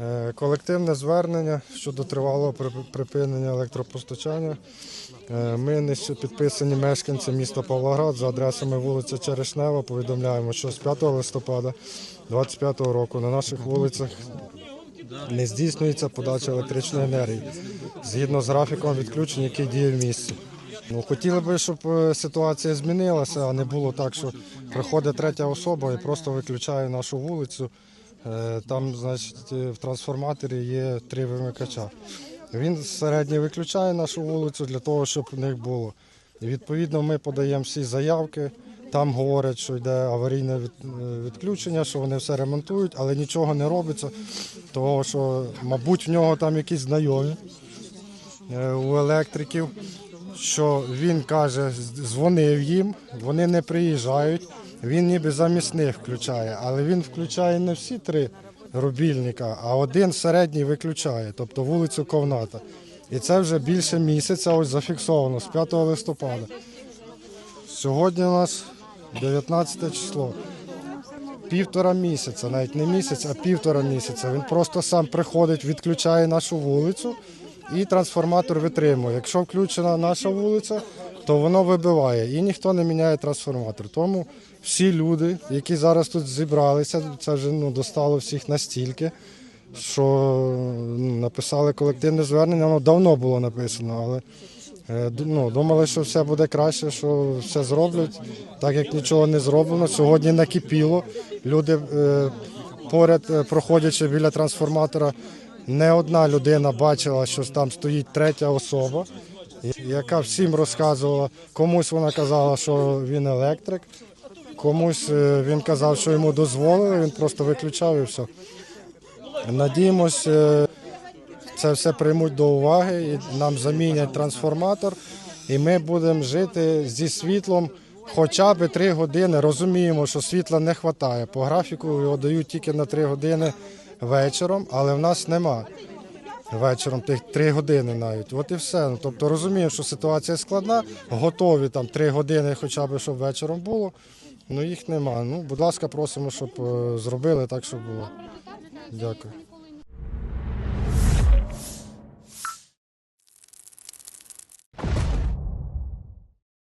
Е, Колективне звернення щодо тривалого припинення електропостачання. Е, Ми нижче підписані мешканці міста Павлоград за адресами вулиця Черешнева. Повідомляємо, що з 5 листопада 2025 року на наших вулицях не здійснюється подача електричної енергії згідно з графіком відключень, який діє в місті. Ну, хотіли би, щоб е, ситуація змінилася, а не було так, що приходить третя особа і просто виключає нашу вулицю. Е, Там, значить, е, в трансформаторі є три вимикача. Він середньо виключає нашу вулицю для того, щоб в них було. І відповідно ми подаємо всі заявки. Там говорять, що йде аварійне е, відключення, що вони все ремонтують, але нічого не робиться, того що, мабуть, в нього там якісь знайомі у електриків, що він каже, дзвонив їм, вони не приїжджають. Він ніби замість них включає, але він включає не всі три рубільника, а один середній виключає, тобто вулицю Ковната. І це вже більше місяця ось зафіксовано з 5 листопада. Сьогодні у нас 19 число. Півтора місяця, навіть не місяць, а півтора місяця. Він просто сам приходить, відключає нашу вулицю і трансформатор витримує. Якщо включена наша вулиця, то воно вибиває і ніхто не міняє трансформатор. Тому всі люди, які зараз тут зібралися, це вже ну, достало всіх настільки, що ну, написали колективне звернення, воно давно було написано, але Е, Ну, думали, що все буде краще, що все зроблять, так як нічого не зроблено. Сьогодні накипіло. Люди е, поряд, е, проходячи біля трансформатора, не одна людина бачила, що там стоїть третя особа, яка всім розказувала. Комусь вона казала, що він електрик, комусь е, він казав, що йому дозволили, він просто виключав і все. Надіємось, е, це все приймуть до уваги і нам замінять трансформатор, і ми будемо жити зі світлом хоча б 3 години. Розуміємо, що світла не вистачає. По графіку його дають тільки на 3 години вечором, але в нас нема вечором тих 3 години навіть. От і все. Ну, Тобто розуміємо, що ситуація складна, готові там 3 години, хоча б щоб вечором було. Ну їх нема. Ну, будь ласка, просимо, щоб е, зробили так, щоб було. Дякую.